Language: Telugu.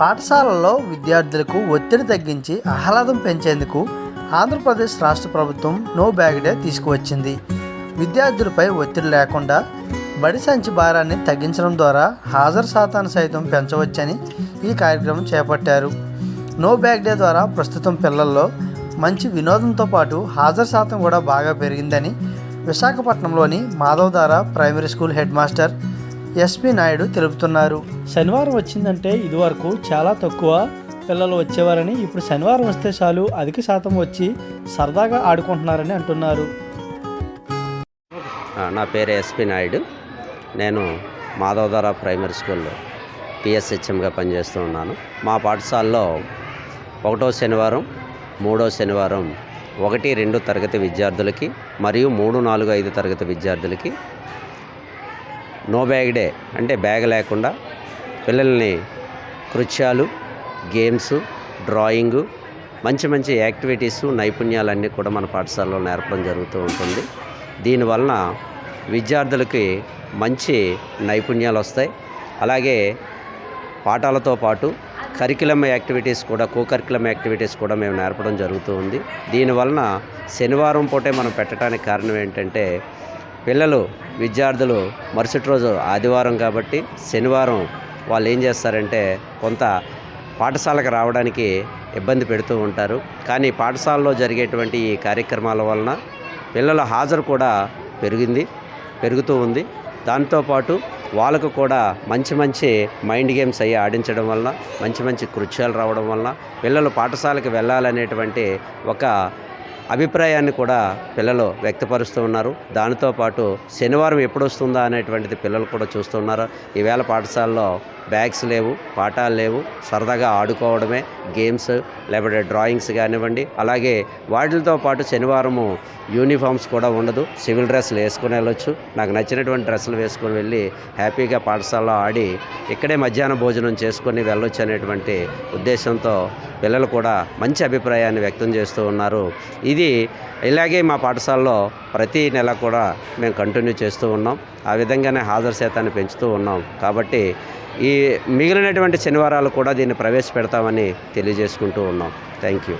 పాఠశాలల్లో విద్యార్థులకు ఒత్తిడి తగ్గించి ఆహ్లాదం పెంచేందుకు ఆంధ్రప్రదేశ్ రాష్ట్ర ప్రభుత్వం నో బ్యాగ్ డే తీసుకువచ్చింది. విద్యార్థులపై ఒత్తిడి లేకుండా బడి సంచి భారాన్ని తగ్గించడం ద్వారా హాజరు శాతాన్ని సైతం పెంచవచ్చని ఈ కార్యక్రమం చేపట్టారు. నో బ్యాగ్ డే ద్వారా ప్రస్తుతం పిల్లల్లో మంచి వినోదంతో పాటు హాజరు శాతం కూడా బాగా పెరిగిందని విశాఖపట్నంలోని Madhavadhara primary school head master SP Naidu తెలుపుతున్నారు. శనివారం వచ్చిందంటే ఇదివరకు చాలా తక్కువ పిల్లలు వచ్చేవారని ఇప్పుడు శనివారం వస్తే చాలు అధిక శాతం వచ్చి సరదాగా ఆడుకుంటున్నారని అంటున్నారు. ఆ, నా పేరు ఎస్పి నాయుడు. నేను మాధవధార ప్రైమరీ స్కూల్లో పిఎస్హెచ్ఎంగా పనిచేస్తూ ఉన్నాను. మా పాఠశాలలో ఒకటో శనివారం మూడో శనివారం ఒకటి రెండు తరగతి విద్యార్థులకి మరియు మూడు నాలుగు ఐదు తరగతి విద్యార్థులకి నో బ్యాగ్ డే అంటే బ్యాగ్ లేకుండా పిల్లల్ని కృత్యాలు గేమ్స్ డ్రాయింగు మంచి మంచి యాక్టివిటీస్ నైపుణ్యాలన్నీ కూడా మన పాఠశాలలో నేర్పడం జరుగుతూ ఉంటుంది. దీనివలన విద్యార్థులకి మంచి నైపుణ్యాలు వస్తాయి. అలాగే పాఠాలతో పాటు కరికులం యాక్టివిటీస్ కూడా కో కరికులం యాక్టివిటీస్ కూడా మేము నేర్పడం జరుగుతూ ఉంది. దీనివలన శనివారం పూటే మనం పెట్టడానికి కారణం ఏంటంటే పిల్లలు విద్యార్థులు మరుసటి రోజు ఆదివారం కాబట్టి శనివారం వాళ్ళు ఏం చేస్తారంటే కొంత పాఠశాలకు రావడానికి ఇబ్బంది పెడుతూ ఉంటారు. కానీ పాఠశాలలో జరిగేటువంటి ఈ కార్యక్రమాల వలన పిల్లల హాజరు కూడా పెరిగింది పెరుగుతూ ఉంది. దాంతోపాటు వాళ్ళకు కూడా మంచి మంచి మైండ్ గేమ్స్ అయ్యి ఆడించడం వలన మంచి మంచి కృత్యాలు రావడం వలన పిల్లలు పాఠశాలకు వెళ్ళాలనేటువంటి ఒక అభిప్రాయాన్ని కూడా పిల్లలు వ్యక్తపరుస్తూ ఉన్నారు. దానితో పాటు శనివారం ఎప్పుడు వస్తుందా అనేటువంటిది పిల్లలు కూడా చూస్తున్నారు ఈవేళ పాఠశాలలో బ్యాగ్స్ లేవు పాఠాలు లేవు. సరదాగా ఆడుకోవడమే గేమ్స్ లేకపోతే డ్రాయింగ్స్ కానివ్వండి. అలాగే వాటితో పాటు శనివారము యూనిఫామ్స్ కూడా ఉండదు సివిల్ డ్రెస్సులు వేసుకుని వెళ్ళొచ్చు. నాకు నచ్చినటువంటి డ్రెస్సులు వేసుకొని వెళ్ళి హ్యాపీగా పాఠశాలలో ఆడి ఇక్కడే మధ్యాహ్న భోజనం చేసుకొని వెళ్ళొచ్చు అనేటువంటి ఉద్దేశంతో పిల్లలు కూడా మంచి అభిప్రాయాన్ని వ్యక్తం చేస్తూ ఉన్నారు. ఇది ఇలాగే మా పాఠశాలలో ప్రతి నెల కూడా మేము కంటిన్యూ చేస్తూ ఉన్నాం. ఆ విధంగానే హాజరు శాతాన్ని పెంచుతూ ఉన్నాం. కాబట్టి ఈ మిగిలినటువంటి శనివారాలు కూడా దీన్ని ప్రవేశపెడతామని తెలియజేసుకుంటూ ఉన్నాం. Thank you.